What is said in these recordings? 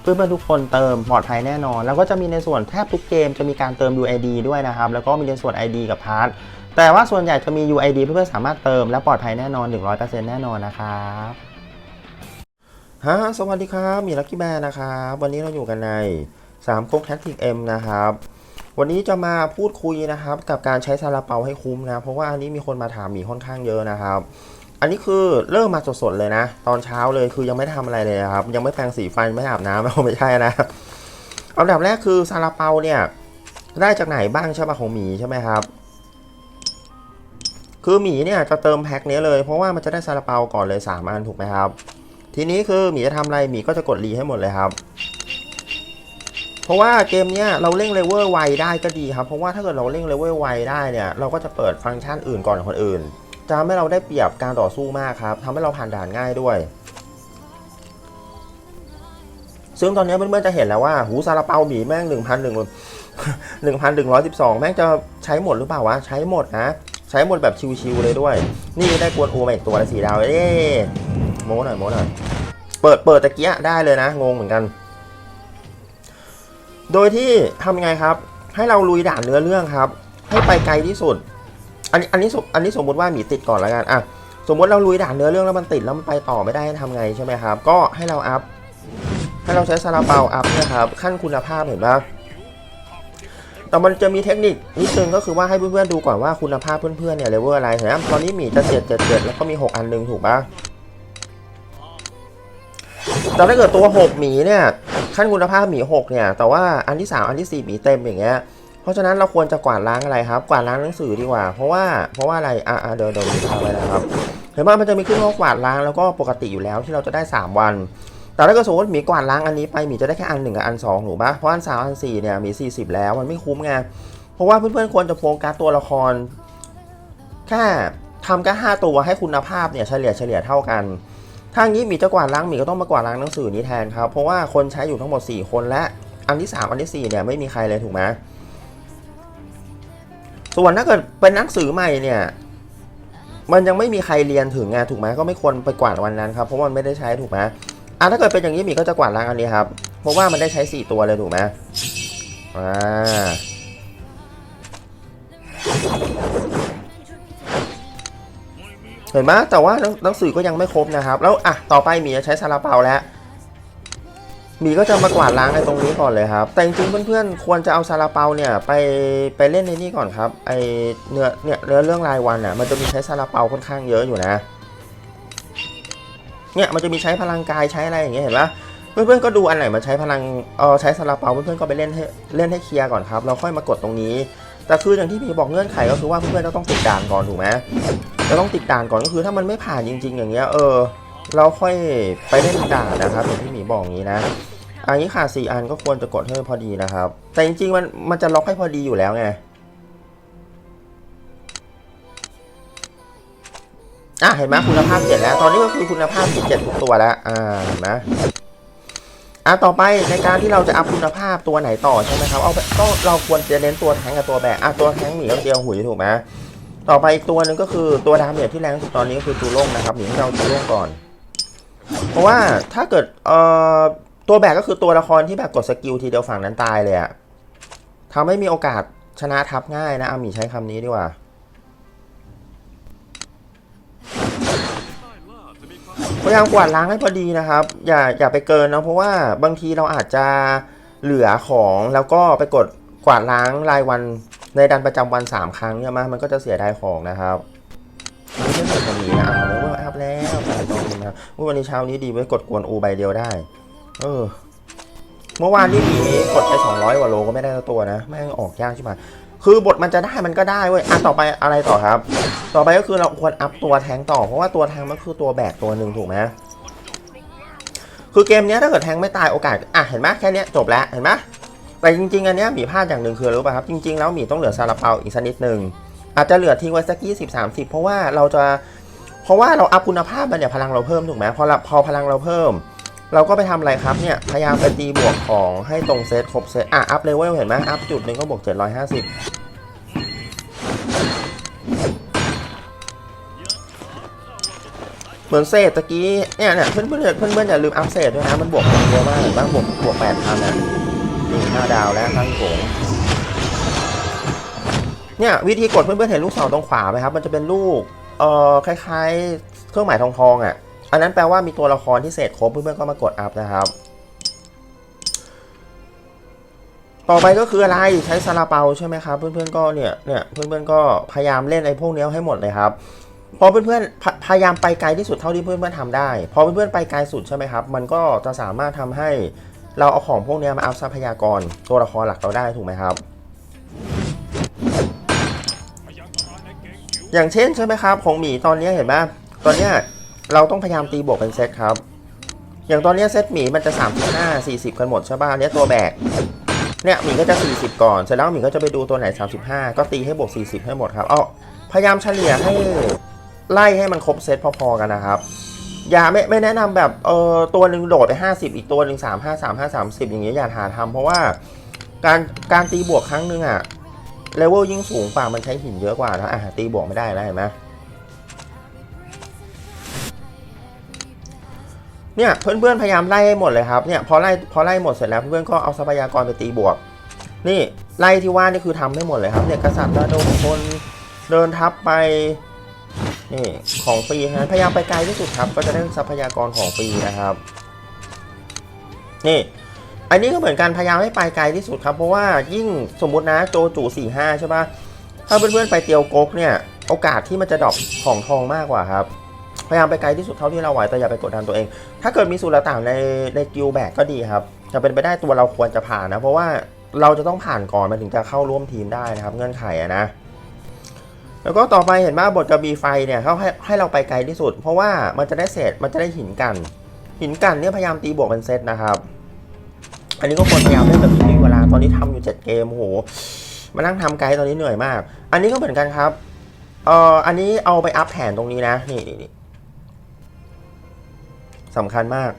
เพื่อนๆทุกคนเติมปลอดภัยแน่นอน แล้วก็จะมีในส่วนแทบทุกเกมจะมีการเติม UID ด้วยนะครับ แล้วก็มีในส่วน ID กับพาร์ทแต่ว่าส่วนใหญ่จะมี UID เพื่อนๆสามารถเติมและปลอดภัยแน่นอน 100%แน่นอนนะครับฮะสวัสดีครับมีลักกี้แบร์นะครับวันนี้เราอยู่กันใน3ก๊กแท็กติกเอ็มนะครับวันนี้จะมาพูดคุยนะครับกับการใช้ซาลาเปาให้คุ้มนะ เพราะว่าอันนี้มีคนมาถามมีค่อนข้างเยอะนะครับ อันนี้คือเริ่มมาสดๆเลยนะ ตอนเช้าเลยคือยังไม่ได้ทำอะไรเลยครับ ยังไม่แปรงสีฟันไม่อาบน้ำไม่ใช่นะอันดับแรกคือซาลาเปาเนี่ย ได้จากไหนบ้างใช่ปะของหมีใช่ไหมครับ คือหมีเนี่ยจะเติมแพ็คนี้เลย เพราะว่ามันจะได้ซาลาเปาก่อนเลย3อันถูกไหมครับ ทีนี้คือหมีจะทำอะไรหมีก็จะกดรีให้หมดเลยครับเพราะว่าเกมเนี้ยเราเร่งเลเวลไวได้ก็ดีครับ เพราะว่าถ้าเกิดเราเร่งเลเวลไวได้เนี่ย เราก็จะเปิดฟังก์ชันอื่นก่อนคนอื่น จะทำให้เราได้เปรียบการต่อสู้มากครับทำให้เราผ่านด่านง่ายด้วย ซึ่งตอนนี้เพื่อนๆจะเห็นแล้วว่าหูซาลาเปาหมีแม่งหนึ่งพันหนึ่งหนึ่งพันหนึ่งร้อยสิบสองแม่งจะใช้หมดหรือเปล่าวะ ใช้หมดนะ ใช้หมดแบบชิวๆเลยด้วย นี่ได้กวนอูมาอีกตัวละสีดาว เอ๊โม้หน่อยโม้หน่อย เปิดเปิดตะเกียะได้เลยนะ งงเหมือนกัน โดยที่ทำไงครับ ให้เราลุยด่านเนื้อเรื่องครับ ให้ไปไกลที่สุด อันนี้อันนี้สมอันนี้สมมติว่าหมีติดก่อนแล้วกันอะสมมติเราลุยด่านเนื้อเรื่องแล้วมันติดแล้วมันไปต่อไม่ได้ทำไงใช่ไหมครับ ก็ให้เราอัพให้เราใช้ซาลาเปาอัพนะครับขั้นคุณภาพเห็นปะแต่มันจะมีเทคนิคนิดนึงก็คือว่าให้เพื่อนๆดูก่อนว่าคุณภาพเพื่อนๆเนี่ยเลเวลอะไรเห็นไหมตอนนี้หมีจะเจ็ดเจ็ดเจ็ดแล้วก็มี6อันหนึ่งถูกปะแต่ถ้าเกิดตัว6หมีเนี่ยขั้นคุณภาพหมี6เนี่ยแต่ว่าอันที่3อันที่4หมีเต็มอย่างเงี้ย ราะฉะนั้นเราควรจะกวาดล้างอะไรครับ กวาดล้างหนังสือดีกว่า เพราะว่าเพราะว่าอะไรอะอะเดี๋ยวเดี๋ยวพาไปนะครับเห็นว่ามันจะมีขึ้นว่ากวาดล้างแล้วก็ปกติอยู่แล้วที่เราจะได้ 3 วัน แต่ถ้าเกิดสมมติหมีกวาดล้างอันนี้ไปหมีจะได้แค่อันหนึ่งกับอันสองถูกปะเพราะอันสามอันสี่เนี่ยหมีสี่สิบแล้วมันไม่คุ้มไงเพราะว่าเพื่อนๆควรจะโฟกัสตัวละครแค่ทำแค่ห้าตัวให้คุณภาพเนี่ยเฉลี่ยเฉลี่ยเท่ากันถ้างี้หมีจะกวาดล้างหมีก็ต้องมากวาดล้างหนังสือนี้แทนครับเพราะว่าคนใช้อยู่ทั้งหมด 4 คนและอันที่ 3 อันที่4เนี่ยไม่มีใครเลยถูกไหม ส่วนถ้าเกิดเป็นหนังสือใหม่เนี่ย มันยังไม่มีใครเรียนถึงไงถูกไหมก็ไม่ควรไปกวาดวันนั้นครับเพราะว่ามันไม่ได้ใช้ถูกไหมอะถ้าเกิดเป็นอย่างนี้มีก็จะกวาดล้างอันนี้ครับ เพราะว่ามันได้ใช้ 4 ตัวเลยถูกไหมอ่าเห็นไหมแต่ว่าหนังสือก็ยังไม่ครบนะครับ แล้วอะต่อไปมีจะใช้ซาลาเปาแล้ว หมีก็จะมากวาดล้างในตรงนี้ก่อนเลยครับ แต่จริงๆเพื่อนๆควรจะเอาซาลาเปาเนี่ยไปไปเล่นในนี่ก่อนครับไอเนื้อเนี่ยเนื้อเรื่องรายวันอะมันจะมีใช้ซาลาเปาค่อนข้างเยอะอยู่นะเนี่ยมันจะมีใช้พลังกายใช้อะไรอย่างเงี้ยเห็นปะเพื่อนๆก็ดูอันไหนมันใช้พลังเออใช้ซาลาเปาเพื่อนๆก็ไปเล่นให้เล่นให้เคลียร์ก่อนครับเราค่อยมากดตรงนี้ แต่คืออย่างที่พี่บอกเงื่อนไขก็คือว่าเพื่อนๆจะต้องติดด่านก่อนถูกไหมจะต้องติดด่านก่อนก็คือถ้ามันไม่ผ่านจริง ๆ อย่างเงี้ยเออ เราค่อยไปเล่นด่านนะครับอย่างที่หมีบอกอย่างนี้นะ อันนี้ขาดสี่อันก็ควรจะกดให้พอดีนะครับ แต่จริงๆมันมันจะล็อกให้พอดีอยู่แล้วไงอะเห็นไหมคุณภาพเจ็ดแล้ว ตอนนี้ก็คือคุณภาพผิดเจ็ดทุกตัวแล้ว อ่าเห็นไหมอะต่อไปในการที่เราจะอัพคุณภาพตัวไหนต่อใช่ไหมครับเอาไปก็เราควรจะเน้นตัวแทงกับตัวแบกอะตัวแทงหมีก็เดียวหุยถูกไหมต่อไปอีกตัวหนึ่งก็คือตัวดาเมจที่แรงสุดตอนนี้ก็คือจูโล่งนะครับหนีเราจูโล่งก่อน เพราะว่าถ้าเกิดเอ่อตัวแบกก็คือตัวละครที่แบบกดสกิลทีเดียวฝั่งนั้นตายเลยอะทำให้มีโอกาสชนะทับง่ายนะอาหมีใช้คำนี้ดีกว่าพยายามกวาดล้างให้พอดีนะครับ อย่าอย่าไปเกินนะเพราะว่าบางทีเราอาจจะเหลือของแล้วก็ไปกดกวาดล้างรายวันในดันประจำวัน 3 ครั้งเนี่ยมามันก็จะเสียดายของนะครับไม่ใช่แบบนี้นะ นะวันนี้เช้านี้ดีไว้กดกวนอูใบเดียวได้ เออ เมื่อวานนี่มีกดไป 200กว่าโลก็ไม่ได้ตัวนะแม่งออกยากใช่ไหมคือบทมันจะได้มันก็ได้เว้ยอะต่อไปอะไรต่อครับ ต่อไปก็คือเราควรอัพตัวแทงต่อเพราะว่าตัวแทงมันคือตัวแบกตัวหนึ่งถูกไหมคือเกมนี้ถ้าเกิดแทงไม่ตายโอกาสอะเห็นไหมแค่นี้จบแล้วเห็นไหมแต่จริงๆ อันเนี้ยหมีพลาดอย่างหนึ่งคือรรู้ป่ะครับ จริงๆ แล้วหมีต้องเหลือซาลาเปาอีกสักนิดหนึ่งอาจจะเหลือทิ้งไว้สักยี่สิบสามสิบเพราะว่าเราจะ เพราะว่าเราอัพคุณภาพมันเนี่ยพลังเราเพิ่มถูกไหมพอพอพลังเราเพิ่ม เราก็ไปทำอะไรครับเนี่ยพยายามไปตีบวกของให้ตรงเซตครบเซตอะอัพเลเวลเห็นไหมอัพจุดหนึ่งก็บวก 750เหมือนเศษตะกี้เนี่ยเนี่ยเพื่อนเพื่อนเพื่อนเพื่อนอย่าลืมอัพเศษด้วยนะมันบวกเยอะมากเห็นบ้างบวกบวกแปดพันอะนี่ห้าดาวแล้วตั้งโถงเนี่ยวิธีกดเพื่อนเพื่อนเห็นลูกศรตรงขวาไหมครับ มันจะเป็นลูก เอ่อคล้ายๆ เครื่องหมายทองทองอะ อันนั้นแปลว่ามีตัวละครที่เศษครบเพื่อนๆก็มากดอัพนะครับ ต่อไปก็คืออะไรใช้ซาลาเปาใช่ไหมครับ เพื่อนๆก็เนี่ยเนี่ยเพื่อนๆก็พยายามเล่นไอ้พวกเนี้ยให้หมดเลยครับพอเพื่อนๆพพยายามไปไกลที่สุดเท่าที่เพื่อนๆทำได้ พอเพื่อนๆไปไกลสุดใช่ไหมครับ มันก็จะสามารถทำให้เราเอาของพวกนี้มาอัพทรัพยากรตัวละครหลักเราได้ถูกไหมครับ อย่างเช่นใช่ไหมครับ ของหมีตอนนี้เห็นไหมตอนนี้เราต้องพยายามตีบวกเป็นเซตครับ อย่างตอนนี้เซตหมีมันจะ35 40 กันหมดใช่ป่ะอันเนี้ยตัวแบกเนี่ยหมีก็จะ 40 ก่อน เสร็จแล้วหมีก็จะไปดูตัวไหน 35 ก็ตีให้บวก 40 ให้หมดครับเอาพยายามเฉลี่ยให้ไล่ให้มันครบเซตพอๆกันนะครับ อย่าไม่ไม่แนะนำแบบเออตัวหนึ่งโดดไป 50 อีกตัวหนึ่ง3 5 3 5 30 อย่างเงี้ยอย่าหาทำเพราะว่าการการตีบวกครั้งหนึ่งอะ เลเวลยิ่งสูงป่ามันใช้หินเยอะกว่านะอะตีบวกไม่ได้แล้วเห็นไหมเนี่ยเพื่อนๆพยายามไล่ให้หมดเลยครับเนี่ยพอไล่พอไล่หมดเสร็จแล้วเพื่อนๆก็เอาทรัพยากรไปตีบวก นี่ไล่ที่ว่านี่คือทำให้หมดเลยครับเนี่ยกษัตริย์ระดมคนเดินทัพไปนี่ของฟรีนะพยายามไปไกลที่สุดครับ ก็จะได้ทรัพยากรของฟรีนะครับ นี่ อันนี้ก็เหมือนกันพยายามให้ไปไกลที่สุดครับ เพราะว่ายิ่งสมมตินะโจจูสี่ห้าใช่ปะถ้าเพื่อนๆไปเตียวกกเนี่ย โอกาสที่มันจะดรอปของทองมากกว่าครับ พยายามไปไกลที่สุดเท่าที่เราไหวแต่อย่าไปกดดันตัวเอง ถ้าเกิดมีสูตรต่างในในกิลแบกก็ดีครับจะเป็นไปได้ตัวเราควรจะผ่านนะ เพราะว่าเราจะต้องผ่านก่อนมันถึงจะเข้าร่วมทีมได้นะครับ เงื่อนไขอะนะแล้วก็ต่อไปเห็นว่าบทกระบีไฟเนี่ยเขาให้ให้เราไปไกลที่สุด เพราะว่ามันจะได้เศษมันจะได้หินกัน หินกันเนี่ยพยายามตีบวกเป็นเซตนะครับ อันนี้ก็ควรพยายามเล่นแบบนี้มีเวลาตอนนี้ทำอยู่ 7 เกมโอ้โหมานั่งทำไกด์ตอนนี้เหนื่อยมาก อันนี้ก็เหมือนกันครับเอ่ออันนี้เอาไปอัพแผนตรงนี้นะ นี่นี่นสำคัญมาก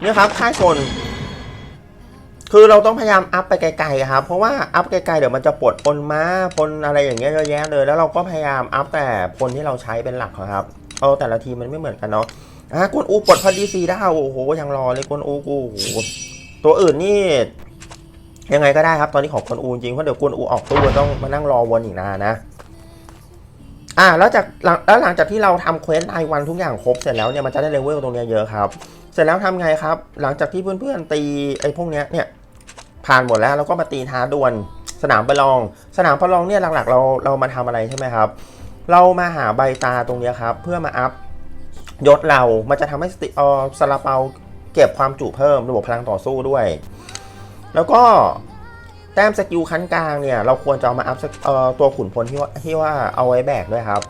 เนี่ยครับค่ายกล คือเราต้องพยายามอัพไปไกลๆครับเพราะว่าอัพไกลๆเดี๋ยวมันจะปวดปนม้าปนอะไรอย่างเงี้ยเยอะแยะเลย แล้วเราก็พยายามอัพแต่พลที่เราใช้เป็นหลักครับเอาแต่ละทีมันไม่เหมือนกันเนาะอะกวนอูปลดพอดีซีดาวโอ้โหยังรอเลยกวนอูกูตัวอื่นนี่ยังไงก็ได้ครับตอนนี้ของกวนอูจริงเพราะเดี๋ยวกวนอูออกตู้ต้องมานั่งรอวนอีกนานนะอ่าแล้วจากหลังแล้วหลังจากที่เราทำเควสรายวันทุกอย่างครบเสร็จแล้วเนี่ยมันจะได้เลเวลตรงเนี้ยเยอะครับ เสร็จแล้วทำไงครับ หลังจากที่เพื่อนๆตีไอ้พวกเนี้ยเนี่ย ผ่านหมดแล้วเราก็มาตีท้าดวลสนามประลอง สนามประลองเนี่ยหลักๆ เราเรามาทำอะไรใช่ไหมครับ เรามาหาใบตาตรงนี้ครับ เพื่อมาอัพยศเรา มันจะทำให้สติออซาลาเปาเก็บความจุเพิ่มระบบพลังต่อสู้ด้วย แล้วก็แต้มสกิลขั้นกลางเนี่ยเราควรจะเอามาอัพตัวขุนพลที่ว่าที่ว่าเอาไว้แบกด้วยครับ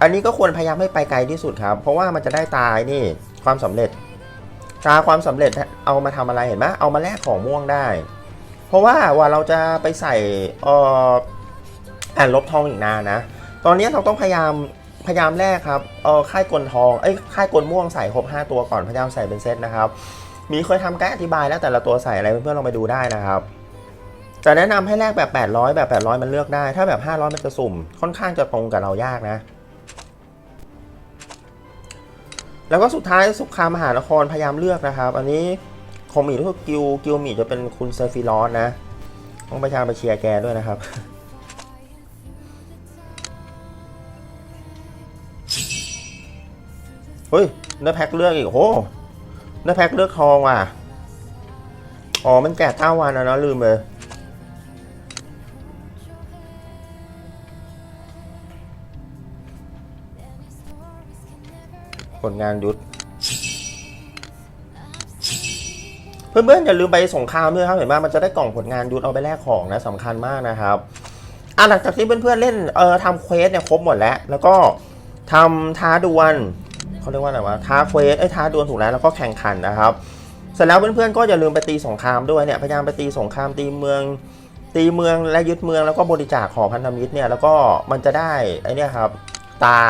อันนี้ก็ควรพยายามให้ไปไกลที่สุดครับ เพราะว่ามันจะได้ตายนี่ความสำเร็จตาความสำเร็จเอามาทำอะไรเห็นไหมเอามาแลกของม่วงได้ ราะว่าว่าเราจะไปใส่อ่ออ่านลบทองอีกนานนะ ตอนนี้เราต้องพยายามพยายามแลกครับเออค่ายกลทองเอ้ยค่ายกลม่วงใส่ครบ5ตัวก่อนพยายามใส่เป็นเซตนะครับ มีเคยทำกด์อธิบายแล้วแต่ละตัวใส่อะไรเพื่อนๆลองไปดูได้นะครับจะแนะนำให้แลกแบบ 800 แบบ 800 มันเลือกได้ ถ้าแบบ 500 มันจะสุ่ม ค่อนข้างจะตรงกับเรายากนะ แล้วก็สุดท้ายสุขามมหานครพยายามเลือกนะครับ อันนี้ ของหมีรู้สึกกิลกิลหมีจะเป็นคุณเซฟิลอสนะ ต้องประชาไปเชียร์แกด้วยนะครับเฮ้ยได้แพ็คเลือกอีกโหได้แพ็คเลือกทองว่ะอ๋อมันแก่เก้าวันแล้วเนะลืมเลยผลงานยุทธ เพื่อนๆอย่าลืมไปสงครามด้วยครับเห็นไหมมันจะได้กล่องผลงานยุทธเอาไปแลกของนะสำคัญมากนะครับอะหลังจากที่เพื่อนๆเล่นเอ่อทำเควสเนี่ยครบหมดแล้ว แล้วก็ทำท้าดวลเขาเรียกว่าอะไรวะท้าเควสไอ้ท้าดวลถูกแล้วแล้วก็แข่งขันนะครับเสร็จแล้วเพื่อนๆก็อย่าลืมไปตีสงครามด้วยเนี่ยพยายามไปตีสงครามตีเมือง ตีเมืองและยึดเมืองแล้วก็บริจาคของพันธมิตรเนี่ยแล้วก็มันจะได้ไอเนี่ครับตา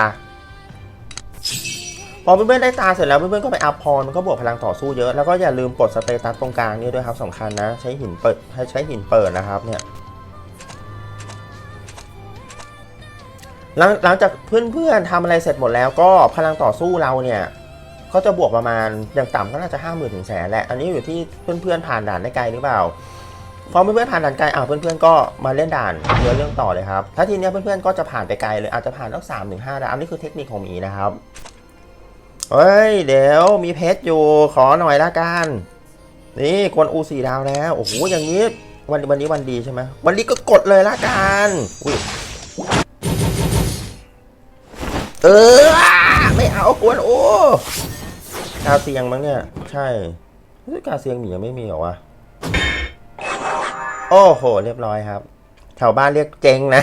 พอเพื่อนๆได้ตาเสร็จแล้วเพื่อนๆก็ไปอัพพรมันก็บวกพลังต่อสู้เยอะแล้วก็อย่าลืมกดสเตตัสตรงกลางนี่ด้วยครับสำคัญนะ ใช้หินเปิดให้ใช้หินเปิดนะครับเนี่ยหลังหลังจากเพื่อนๆทำอะไรเสร็จหมดแล้วก็พลังต่อสู้เราเนี่ยก็จะบวกประมาณอย่างต่ำก็น่าจะห้าหมื่นถึงแสนแหละอันนี้อยู่ที่เพื่อนๆผ่านด่านได้ไกลหรือเปล่าพอเพื่อนๆผ่านด่านไกลอ่าเพื่อนๆก็มาเล่นด่านเนื้อเรื่องต่อเลยครับถ้าทีเนี้ยเพื่อนๆก็จะผ่านไปไกลเลยอาจจะผ่านตั้งสามถึงห้าด่านอันนี้คือเทคนิคของหมีนะครับ เฮ้ย เดี๋ยวมีเพชรอยู่ขอหน่อยละกัน นี่กวนอูสี่ดาวแล้วโอ้โหอย่างนี้วันวันนี้วันดีใช่ไหมวันนี้ก็กดเลยละกันอุ้ยเออไม่เอากวนอูกาเซียงมั้งเนี่ย ใช่เฮ้กาเซียงหมียังไม่มีเหรอวะโอ้โห เรียบร้อยครับแถวบ้านเรียกเจงนะ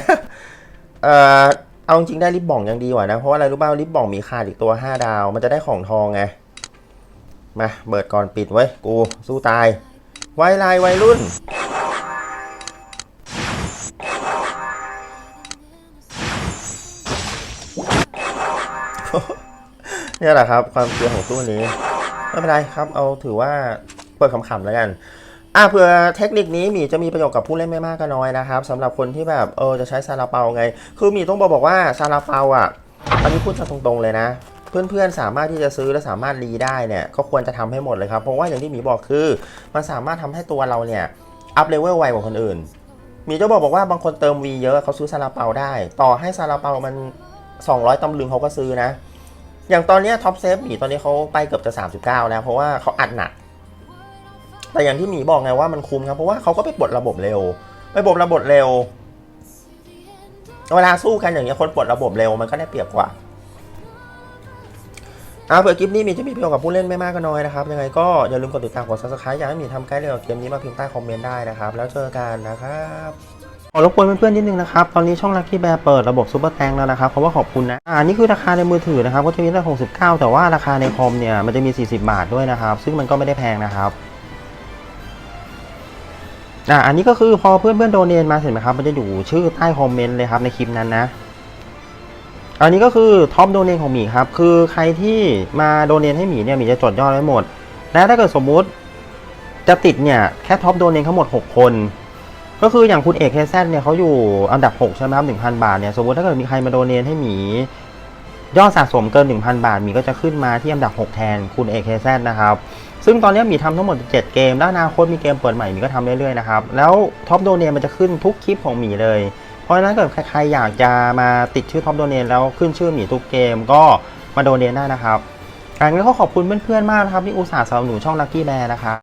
เอ่อ เอาจริงได้ลิปบ่องยังดีกว่านะ เพราะว่าอะไรรู้ป่าวลิปบ่องมีขาดอีกตัว 5 ดาว มันจะได้ของทองไง มาเบิดก่อนปิดไว้กูสู้ตาย ไวไลน์วัยรุ่น เนี่ยแหละครับ ความเชื่อของตู้นี้ ไม่เป็นไรครับ เอาถือว่าเปิดขำๆแล้วกัน อะเผื่อเทคนิคนี้มีจะมีประโยชน์กับผู้เล่นไม่มากก็น้อยนะครับสำหรับคนที่แบบเออจะใช้ซาลาเปาไง คือมีต้องบอกบอกว่าซาลาเปาอะอันนี้พูดตรงๆเลยนะ เพื่อนๆสามารถที่จะซื้อและสามารถรีได้เนี่ยก็ควรจะทำให้หมดเลยครับเพราะว่าอย่างที่หมีบอกคือ มันสามารถทำให้ตัวเราเนี่ยอัพเลเวลไวกว่าคนอื่นมีเจะบอกบอกว่าบางคนเติม V เยอะเขาซื้อซาลาเปาได้ ต่อให้ซาลาเปามัน 200ตำลึงเขาก็ซื้อนะ อย่างตอนเนี้ท็อปเซฟหมีตอนนี้เขาไปเกือบจะ 39 แล้วเพราะว่าเขาอัดหนัก แต่อย่างที่หมีบอกไงว่ามันคุ้มครับ เพราะว่าเขาก็ไปปลดระบบเร็ว ไปปลดระบบเร็ว เวลาสู้กันอย่างเงี้ยคนปลดระบบเร็วมันก็ได้เปรียบกว่าอ่าเผื่อคลิปนี้มีจะมีประโยชน์กับผู้เล่นไม่มากก็น้อยนะครับ ยังไงก็อย่าลืมกดติดตามกด subscribe อยากให้หมีทำใกล้เรื่องเกมนี้มาพิมพ์ใต้คอมเมนต์ได้นะครับ แล้วเจอกันนะครับขอรบกวนเพื่อนๆนิดนึงนะครับ ตอนนี้ช่อง Lucky Bear เปิดระบบซูเปอร์แตงแล้วนะครับเพราะว่าขอบคุณนะ อ่า นี่คือราคาในมือถือนะครับ ก็จะมีตั้ง69 แต่ว่าราคาในคอมเนี่ย มันจะมี 40 บาทด้วยนะครับ ซึ่งมันก็ไม่ได้แพงนะครับ อ่าอันนี้ก็คือพอเพื่อนเพื่อนโดเนมาเสร็จไหมครับ มันจะอยู่ชื่อใต้คอมเมนต์เลยครับในคลิปนั้นนะ อันนี้ก็คือท็อปโดเนของหมีครับ คือใครที่มาโดเนให้หมีเนี่ยหมีจะจดยอดไว้หมด และถ้าเกิดสมมุติจะติดเนี่ยแค่ท็อปโดเนททั้งหมด 6 คน ก็คืออย่างคุณเอกเคแซเนี่ยเขาอยู่อันดับ 6 ใช่ไหมครับ1,000บาทเนี่ยสมมติถ้าเกิดมีใครมาโดเนให้หมียอดสะสมเกิน 1,000 บาทหมีก็จะขึ้นมาที่อันดับ 6 แทนคุณเอกเคแซนะครับ ซึ่งตอนนี้หมีทำทั้งหมด 7 เกมแล้วอนาคตมีเกมเปิดใหม่หมีก็ทำเรื่อยๆนะครับ แล้วท็อปโดเนทมันจะขึ้นทุกคลิปของหมีเลย เพราะฉะนั้นเกิดใครอยากจะมาติดชื่อท็อปโดเนทแล้วขึ้นชื่อหมีทุกเกมก็มาโดเนทได้นะครับงั้นก็ขอบคุณเพื่อนๆมากนะครับที่อุตส่าห์สนับสนุนช่องลักกี้แบร์นะครับ